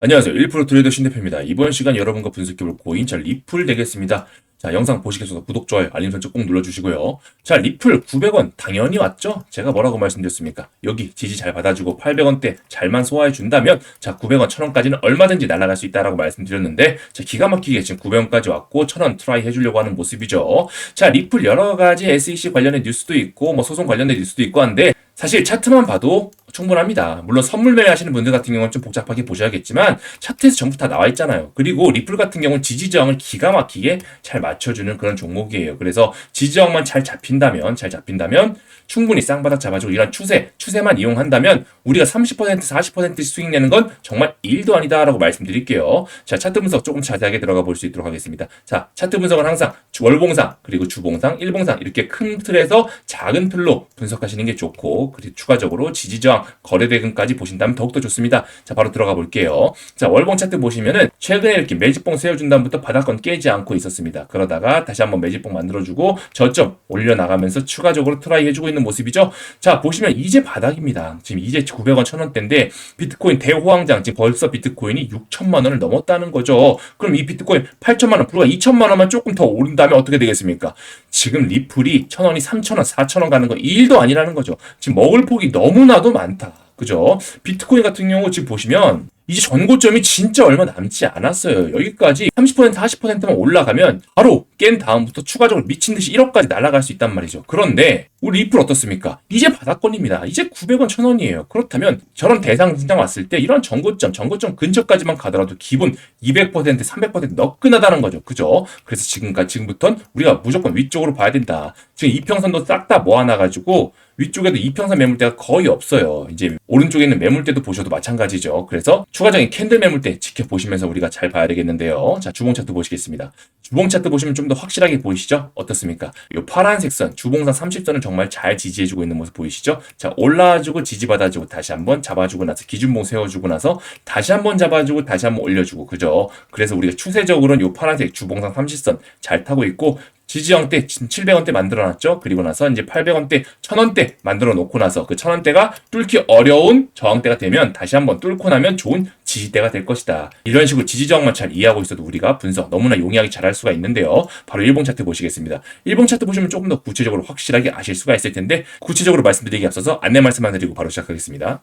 안녕하세요. 1% 트레이더 신대표입니다. 이번 시간 여러분과 분석해볼 고인자 리플 되겠습니다. 자, 영상 보시겠어서 구독, 좋아요, 알림 설정 꼭 눌러주시고요. 자, 리플 900원 당연히 왔죠? 제가 뭐라고 말씀드렸습니까? 여기 지지 잘 받아주고 800원대 잘만 소화해준다면 자, 900원, 1000원까지는 얼마든지 날아갈 수 있다라고 말씀드렸는데 자, 기가 막히게 지금 900원까지 왔고 1000원 트라이 해주려고 하는 모습이죠. 자, 리플 여러 가지 SEC 관련된 뉴스도 있고 뭐 소송 관련된 뉴스도 있고 한데 사실 차트만 봐도 충분합니다. 물론 선물 매매 하시는 분들 같은 경우는 좀 복잡하게 보셔야겠지만 차트에서 전부 다 나와 있잖아요. 그리고 리플 같은 경우는 지지저항을 기가 막히게 잘 맞춰주는 그런 종목이에요. 그래서 지지저항만 잘 잡힌다면 잘 잡힌다면 충분히 쌍바닥 잡아주고 이런 추세 추세만 이용한다면 우리가 30% 40% 수익 내는 건 정말 일도 아니다라고 말씀드릴게요. 자 차트 분석 조금 자세하게 들어가 볼 수 있도록 하겠습니다. 자 차트 분석은 항상 주- 월봉상 그리고 주봉상 일봉상 이렇게 큰 틀에서 작은 틀로 분석하시는 게 좋고 그리고 추가적으로 지지저항 거래대금까지 보신다면 더욱더 좋습니다. 자 바로 들어가 볼게요. 자 월봉 차트 보시면은 최근에 이렇게 매집봉 세워준 다음부터 바닥권 깨지 않고 있었습니다. 그러다가 다시 한번 매집봉 만들어주고 저점 올려나가면서 추가적으로 트라이 해주고 있는 모습이죠. 자 보시면 이제 바닥입니다. 지금 이제 900원 1000원대인데 비트코인 대호황장 지금 벌써 비트코인이 6천만 원을 넘었다는 거죠. 그럼 이 비트코인 8천만 원 불과 2천만 원만 조금 더 오른다면 어떻게 되겠습니까? 지금 리플이 1000원이 3000원 4000원 가는 거 일도 아니라는 거죠. 지금 먹을 폭이 너무나도 많다. 그죠? 비트코인 같은 경우 지금 보시면 이제 전고점이 진짜 얼마 남지 않았어요. 여기까지 30% 40%만 올라가면 바로 깬 다음부터 추가적으로 미친 듯이 1억까지 날아갈 수 있단 말이죠. 그런데 우리 리플 어떻습니까? 이제 바닥권입니다. 이제 900원 1000원이에요. 그렇다면 저런 대상 진장 왔을 때 이런 전고점, 전고점 근처까지만 가더라도 기본 200% 300% 너끈하다는 거죠. 그죠? 그래서 지금까지 지금부터는 우리가 무조건 위쪽으로 봐야 된다. 지금 이평선도 싹 다 모아놔 가지고 위쪽에도 이평선 매물대가 거의 없어요. 이제 오른쪽에 있는 매물대도 보셔도 마찬가지죠. 그래서 추가적인 캔들 매물대 지켜보시면서 우리가 잘 봐야 되겠는데요. 자, 주봉 차트 보시겠습니다. 주봉 차트 보시면 좀 더 확실하게 보이시죠? 어떻습니까? 이 파란색 선, 주봉상 30선을 정말 잘 지지해주고 있는 모습 보이시죠? 자, 올라와주고 지지받아주고 다시 한번 잡아주고 나서 기준봉 세워주고 나서 다시 한번 잡아주고 다시 한번 올려주고 그죠? 그래서 우리가 추세적으로는 이 파란색 주봉상 30선 잘 타고 있고 지지형대 700원대 만들어놨죠. 그리고 나서 이제 800원대, 1000원대 만들어 놓고 나서 그 1000원대가 뚫기 어려운 저항대가 되면 다시 한번 뚫고 나면 좋은 지지대가 될 것이다. 이런 식으로 지지저항만 잘 이해하고 있어도 우리가 분석 너무나 용이하게 잘할 수가 있는데요. 바로 일봉 차트 보시겠습니다. 일봉 차트 보시면 조금 더 구체적으로 확실하게 아실 수가 있을 텐데 구체적으로 말씀드리기 앞서서 안내 말씀만 드리고 바로 시작하겠습니다.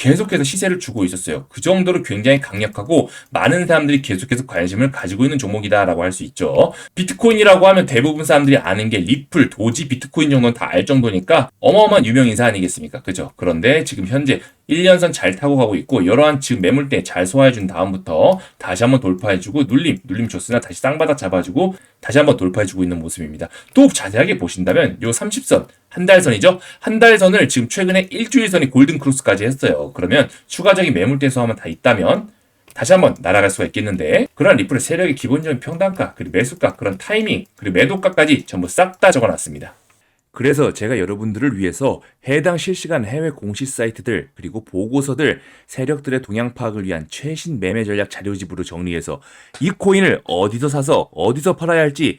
계속해서 시세를 주고 있었어요. 그 정도로 굉장히 강력하고 많은 사람들이 계속해서 관심을 가지고 있는 종목이다라고 할 수 있죠. 비트코인이라고 하면 대부분 사람들이 아는 게 리플, 도지, 비트코인 정도는 다 알 정도니까 어마어마한 유명 인사 아니겠습니까? 그죠? 그런데 지금 현재 1년선 잘 타고 가고 있고 여러한 지금 매물대 잘 소화해준 다음부터 다시 한번 돌파해주고 눌림, 눌림 줬으나 다시 쌍바닥 잡아주고 다시 한번 돌파해주고 있는 모습입니다. 또 자세하게 보신다면 요 30선 한 달선이죠. 한 달선을 지금 최근에 일주일선이 골든 크로스까지 했어요. 그러면 추가적인 매물대 소화만 다 있다면 다시 한번 날아갈 수가 있겠는데 그런 리플의 세력의 기본적인 평단가 그리고 매수가 그런 타이밍 그리고 매도가까지 전부 싹 다 적어놨습니다. 그래서 제가 여러분들을 위해서 해당 실시간 해외 공시 사이트들 그리고 보고서들 세력들의 동향 파악을 위한 최신 매매 전략 자료집으로 정리해서 이 코인을 어디서 사서 어디서 팔아야 할지